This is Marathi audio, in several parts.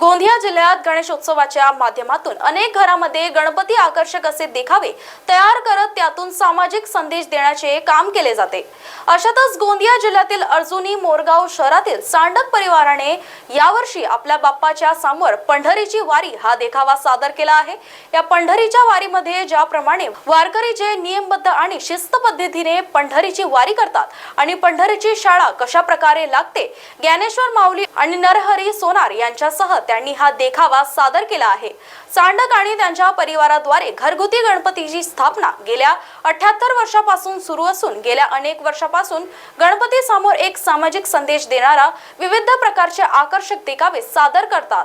गोंदिया जिल्ह्यात गणेशोत्सवाच्या माध्यमातून अनेक घरामध्ये गणपती आकर्षक असे देखावे तयार करत त्यातून सामाजिक संदेश देण्याचे काम केले जाते. अशातच गोंदिया जिल्ह्यातील अर्जुनी मोरगाव शहरातील सांडक परिवाराने यावर्षी आपल्या बाप्पाच्या समोर पंढरीची वारी हा देखावा सादर केला आहे. या पंढरीच्या वारीमध्ये ज्याप्रमाणे वारकरी जे नियमबद्ध आणि शिस्त पद्धतीने पंढरीची वारी करतात आणि पंढरीची शाळा कशा प्रकारे लागते ज्ञानेश्वर माऊली आणि नरहरी सोनार यांच्यासह त्यांनी हा देखावा सादर केला आहे. चांडक आणि त्यांच्या परिवाराद्वारे घरगुती गणपतीची स्थापना गेल्या अठ्याहत्तर वर्षापासून सुरू असून गेल्या अनेक वर्षापासून गणपती समोर एक सामाजिक संदेश देणारा विविध प्रकारचे आकर्षक देखावे सादर करतात.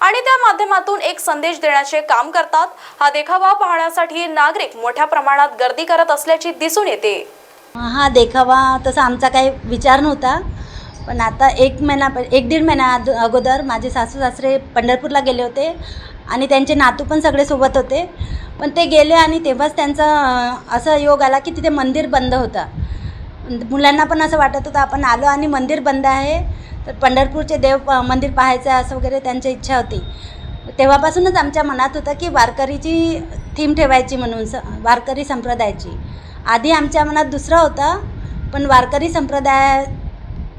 आणि त्या माध्यमातून एक संदेश देण्याचे काम करतात. हा देखावा पाहण्यासाठी नागरिक मोठ्या प्रमाणात गर्दी करत असल्याची दिसून येते. हा देखावा तसा आमचा काही विचार नव्हता. पण आता एक महिना एक दीड महिना अगोदर माझे सासू सासरे पंढरपूरला गेले होते आणि त्यांचे नातू पण सगळे सोबत होते. पण ते गेले आणि तेव्हाच त्यांचा असा योग आला की तिथे मंदिर बंद होता. मुलांना पण असं वाटत होतं आपण आलो आणि मंदिर बंद आहे तर पंढरपूरचे देव मंदिर पाहायचं आहे असं वगैरे त्यांची इच्छा होती. तेव्हापासूनच आमच्या मनात होतं की वारकरीची थीम ठेवायची म्हणून स वारकरी संप्रदायाची. आधी आमच्या मनात दुसरा होता पण वारकरी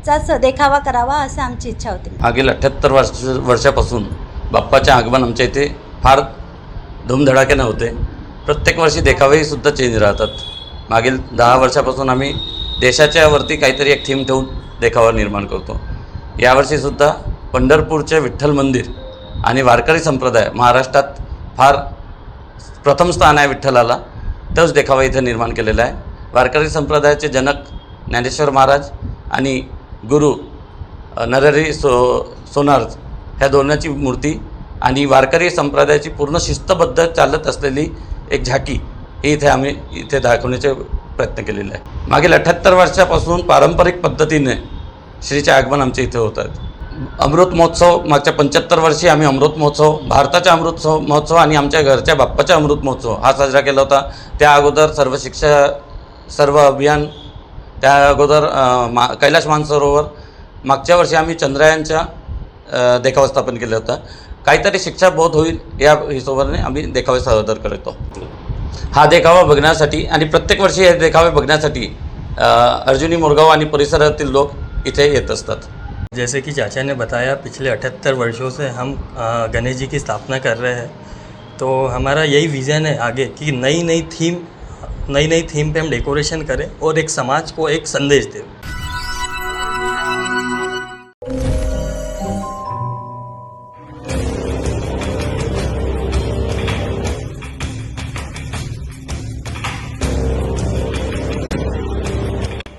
संप्रदायाचाच देखावा करावा असं आमची इच्छा होती. मागील अठ्ठ्याहत्तर वर्ष वर्षापासून बाप्पाचे आगमन आमच्या इथे फार धूमधडाक्यानं होते. प्रत्येक वर्षी देखावेही सुद्धा चेंज राहतात. मागील दहा वर्षापासून आम्ही देशाच्या वरती काहीतरी एक थीम ठेवून देखावा निर्माण करतो. यावर्षीसुद्धा पंढरपूरचे विठ्ठल मंदिर आणि वारकरी संप्रदाय महाराष्ट्रात फार प्रथम स्थान आहे विठ्ठलाला. तोच देखावा इथं निर्माण केलेला आहे. वारकरी संप्रदायाचे जनक ज्ञानेश्वर महाराज आणि गुरु अ, नरहरी सो सोनार ह्या दोनाची मूर्ती आणि वारकरी संप्रदायाची पूर्ण शिस्तबद्ध चालत असलेली एक झाकी ही इथे आम्ही इथे दाखवण्याचे प्रयत्न केलेले आहे. मागील अठ्ठ्याहत्तर वर्षापासून पारंपरिक पद्धतीने श्रीचे आगमन आमच्या इथे होतात अमृत महोत्सव मागच्या पंच्याहत्तर वर्षी आम्ही अमृत महोत्सव भारताचा अमृत महोत्सव आणि आमच्या घरच्या बाप्पाचा अमृत महोत्सव हा साजरा केला होता. त्या अगोदर सर्व शिक्षा सर्व अभियान त्या अगोदर मा कैलास मानसरोवर मागच्या वर्षी आम्ही चंद्रयानच्या देखावा स्थापन केलं होतं. काहीतरी शिक्षा बोध होईल या हिशोबाने आम्ही देखावे सादर करतो. हा देखावा बघण्यासाठी आणि प्रत्येक वर्षी हे देखावे बघण्यासाठी अर्जुनी मोरगाव आणि परिसरातील लोक इथे येत असतात. जैसे कि चाचा ने बताया पिछले अठहत्तर वर्षों से हम गणेश जी की स्थापना कर रहे हैं। तो हमारा यही विज़न है आगे कि नई नई थीम नई नई थीम पे हम डेकोरेशन करें और एक समाज को एक संदेश दें।